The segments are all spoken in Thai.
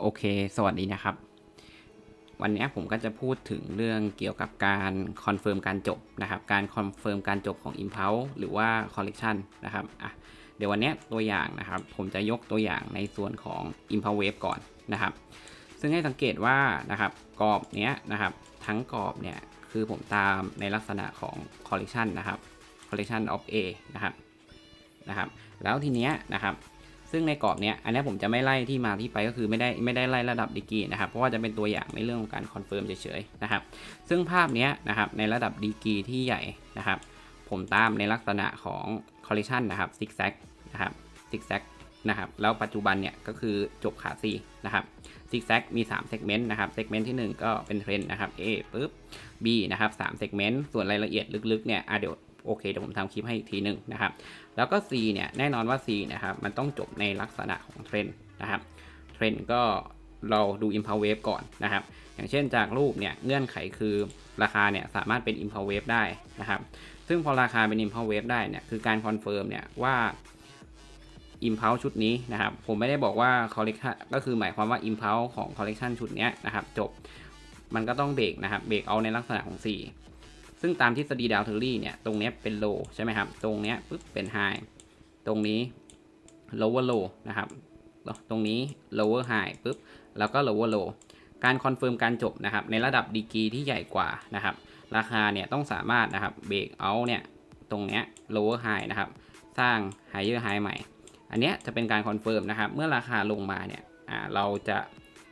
โอเค สวัสดีนะครับ วันนี้ผมก็จะพูดถึงเรื่องเกี่ยวกับการคอนเฟิร์มการจบนะครับ การคอนเฟิร์มการจบของ Impulse หรือว่า Collection นะครับอะเดี๋ยววันนี้ตัวอย่างนะครับ ผมจะยกตัวอย่างในส่วนของ Impulse Wave ก่อนนะครับ ซึ่งให้สังเกตว่านะครับกรอบเนี้ยนะครับ ทั้งกรอบเนี่ยคือผมตามในลักษณะของ Collection นะครับ Collection of A นะครับนะครับ แล้วทีเนี้ยนะครับ ซึ่งในกรอบเนี้ยอันนี้ผมจะไม่ไล่ที่มาที่ไปก็คือไม่ได้ไม่ได้ไล่ระดับดีกีนะครับเพราะว่าจะเป็นตัวอย่างในเรื่องของการคอนเฟิร์มเฉยๆนะครับซึ่งภาพเนี้ยนะครับในระดับดีกีที่ใหญ่นะครับผมตามในลักษณะของคอลเล t ชันนะครับซิกแซกนะครับซิกแซกนะครับแล้วปัจจุบันเนี่ยก็คือจบขา C นะครับซิกแซกมี3 segment นะครับ segment ที่ 1 ก็เป็นเทรนนะครับ A ปุ๊บ B นะครับ3 segment ส่วนรายละเอียดลึกๆเนี่ยอะเดี๋ยว โอเคเดี๋ยวผมทำคลิปให้อีกทีหนึ่งนะครับ แล้วก็ C เนี่ยแน่นอนว่า C นะครับมันต้องจบในลักษณะของเทรนนะครับเทรนก็เราดู Impulse Wave ก่อนนะครับ อย่างเช่นจากรูปเนี่ยเงื่อนไขคือราคาเนี่ยสามารถเป็น Impulse Wave ได้นะครับ ซึ่งพอราคาเป็น Impulse Wave ได้เนี่ยคือการคอนเฟิร์มเนี่ยว่า Impulse ชุดนี้นะครับ ผมไม่ได้บอกว่า Collection ก็คือหมายความว่า Impulse ของ Collection ชุดนี้นะครับ จบมันก็ต้องเบรกนะครับเบรกเอาในลักษณะของ 4 ซึ่งตามทฤษฎีดาวเทอรี่เนี่ย ตรงนี้เป็น low ใช่ไหมครับ ตรงนี้ปุ๊บเป็น high ตรงนี้ lower low นะครับ ตรงนี้ lower high ปุ๊บ แล้วก็ lower low การคอนเฟิร์มการจบนะครับ ในระดับดีกีที่ใหญ่กว่านะครับ ราคาเนี่ยต้องสามารถนะครับเบรกเอาเนี่ย ตรงเนี้ย lower high นะครับ สร้าง higher high ใหม่ อันเนี้ยจะเป็นการคอนเฟิร์มนะครับ เมื่อราคาลงมาเนี่ยเราจะ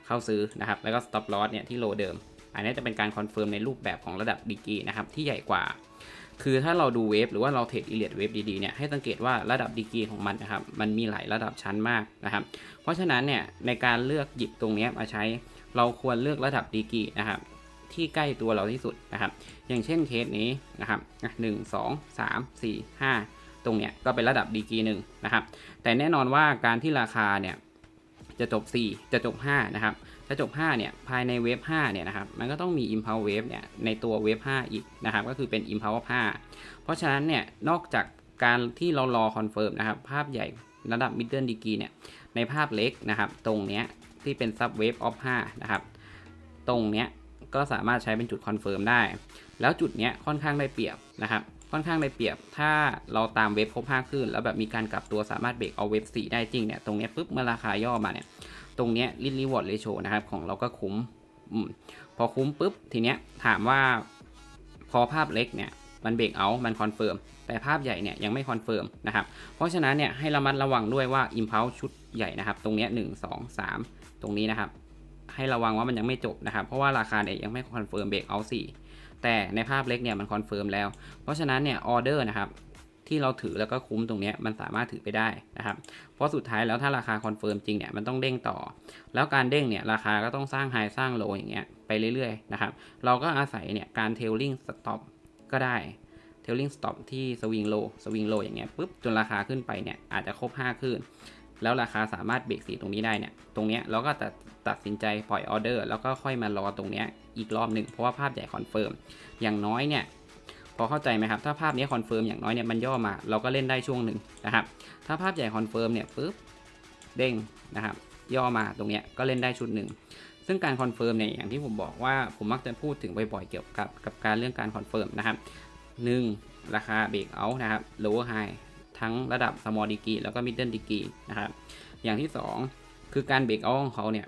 เข้าซื้อนะครับ แล้วก็ stop loss เนี่ยที่ low เดิม อันนี้จะเป็นการคอนเฟิร์มในรูปแบบของระดับดีกีนะครับที่ใหญ่กว่า คือถ้าเราดูเวฟหรือว่าเราเทรดอิเลียดเวฟดีๆเนี่ยให้สังเกตว่าระดับดีกีของมันนะครับมันมีหลายระดับชั้นมากนะครับ เพราะฉะนั้นเนี่ยในการเลือกหยิบตรงนี้มาใช้ เราควรเลือกระดับดีกีนะครับที่ใกล้ตัวเราที่สุดนะครับ อย่างเช่นเคสนี้นะครับหนึ่งสองสามสี่ห้าตรงเนี้ยก็เป็นระดับดีกีหนึ่งนะครับ แต่แน่นอนว่าการที่ราคาเนี่ย จะจบ 4 จะจบ 5 นะครับ จะจบ 5 เนี่ย ภายในเวฟ 5 เนี่ยนะครับ มันก็ต้องมี impulse wave เนี่ย ในตัวเวฟ 5 อีกนะครับ ก็คือเป็น impulse 5 เพราะฉะนั้นเนี่ย นอกจากการที่เรารอคอนเฟิร์มนะครับ ภาพใหญ่ระดับ middle degree เนี่ย ในภาพเล็กนะครับ ตรงเนี้ยที่เป็น sub wave of 5 นะครับ ตรงเนี้ยก็สามารถใช้เป็นจุดคอนเฟิร์มได้ แล้วจุดเนี้ยค่อนข้างได้เปรียบนะครับ ค่อนข้างได้เปรียบ ถ้าเราตามเวฟครบ5ขึ้น แล้วแบบมีการกลับตัวสามารถเบรกเอาเวฟ4ได้จริงเนี่ย ตรงนี้ปุ๊บเมื่อราคาย่อมาเนี่ย ตรงนี้ลิลิวอร์ดเรโชนะครับของเราก็คุ้มอมพอคุ้มปุ๊บทีเนี้ยถามว่าพอภาพเล็กเนี่ยมันเบรกเอามันคอนเฟิร์มแต่ภาพใหญ่เนี่ยยังไม่คอนเฟิร์มนะครับ เพราะฉะนั้นเนี่ยให้ระมัดระวังด้วยว่า Impulse ชุดใหญ่นะครับ ตรงนี้หนึ่งสองสามตรงนี้นะครับ ให้ระวังว่ามันยังไม่จบนะครับ เพราะว่าราคาเนี่ยยังไม่คอนเฟิร์มเบรกเอาสี่ แต่ในภาพเล็กเนี่ยมันคอนเฟิร์มแล้ว เพราะฉะนั้นเนี่ยออเดอร์นะครับที่เราถือแล้วก็คุ้มตรงนี้มันสามารถถือไปได้นะครับ เพราะสุดท้ายแล้วถ้าราคาคอนเฟิร์มจริงเนี่ยมันต้องเด้งต่อ แล้วการเด้งเนี่ยราคาก็ต้องสร้างไฮสร้างโลอย่างเงี้ยไปเรื่อยๆนะครับ เราก็อาศัยเนี่ยการเทลลิงสต็อปก็ได้เทลลิงสต็อปที่สวิงโลสวิงโลอย่างเงี้ยปุ๊บจนราคาขึ้นไปเนี่ยอาจจะครบ5ขึ้น แล้วราคาสามารถเบรกสีตรงนี้ได้เนี่ย ตรงเนี้ยเราก็ตัดตัดสินใจปล่อยออเดอร์ แล้วก็ค่อยมารอตรงเนี้ยอีกรอบหนึ่งเพราะว่าภาพใหญ่คอนเฟิร์มอย่างน้อยเนี่ยพอเข้าใจไหมครับ ถ้าภาพนี้คอนเฟิร์มอย่างน้อยเนี่ยมันย่อมาเราก็เล่นได้ช่วงหนึ่งนะครับ ถ้าภาพใหญ่คอนเฟิร์มเนี่ยปุ๊บเด้งนะครับ ย่อมาตรงเนี้ยก็เล่นได้ชุดหนึ่งซึ่งการคอนเฟิร์มเนี่ยอย่างที่ผมบอกว่าผมมักจะพูดถึงบ่อยๆเกี่ยวกับกับการเรื่องการคอนเฟิร์มนะครับหนึ่งราคาเบรกเอานะครับ lower high ทั้งระดับ small degree แล้วก็ middle degree นะครับ อย่างที่ 2 คือการเบรกเอาของเขาเนี่ย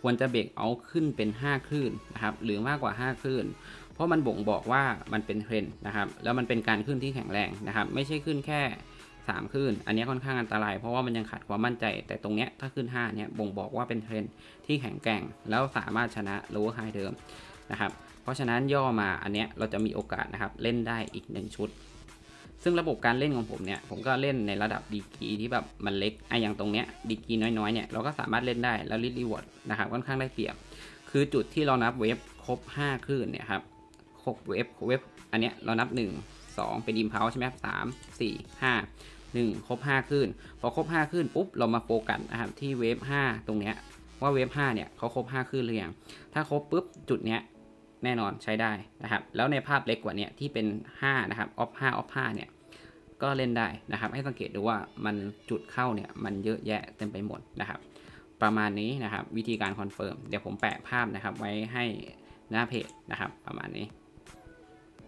ควรจะเบรกเอาขึ้นเป็น 5 คลื่นนะครับหรือมากกว่า 5 คลื่น เพราะมันบ่งบอกว่ามันเป็นเทรนนะครับแล้วมันเป็นการขึ้นที่แข็งแรงนะครับไม่ใช่ขึ้นแค่3คลื่นอันนี้ค่อนข้างอันตราย เพราะว่ามันยังขาดความมั่นใจ แต่ตรงเนี้ยถ้าขึ้น 5 เนี่ยบ่งบอกว่าเป็นเทรนที่แข็งแกร่ง แล้วสามารถชนะ lower high เดิมนะครับ เพราะฉะนั้นย่อมาอันเนี้ยเราจะมีโอกาสนะครับเล่นได้อีก 1 ชุด ซึ่งระบบการเล่นของผมเนี่ย ผมก็เล่นในระดับดีกรีที่แบบมันเล็กไอ้อย่างตรงเนี้ยดีกรีน้อยๆเนี่ยเราก็สามารถเล่นได้แล้วรีดรีวอร์ดนะครับค่อนข้างได้เปรียบ คือจุดที่เรานับเวฟครบ 5 คลื่นเนี่ยครับครบเวฟเวฟอันเนี้ยเรานับ 1 2 เป็นอิมพาวใช่ไหมครับสามสี่ห้าหนึ่งครบ5คลื่นพอครบ5คลื่นปุ๊บเรามาโฟกัสนะครับที่เวฟ5ตรงเนี้ยว่าเวฟ5เนี่ยเขาครบ5คลื่นหรือยังถ้าครบปุ๊บจุดเนี้ย แน่นอนใช้ได้นะครับ แล้วในภาพเล็กกว่านี้ที่เป็น 5 นะครับออฟ5ออฟ5เนี่ยก็เล่นได้นะครับ ให้สังเกตดูว่ามันจุดเข้าเนี่ยมันเยอะแยะเต็มไปหมดนะครับ ประมาณนี้นะครับวิธีการคอนเฟิร์มเดี๋ยวผมแปะภาพนะครับไว้ให้หน้าเพจนะครับ ประมาณนี้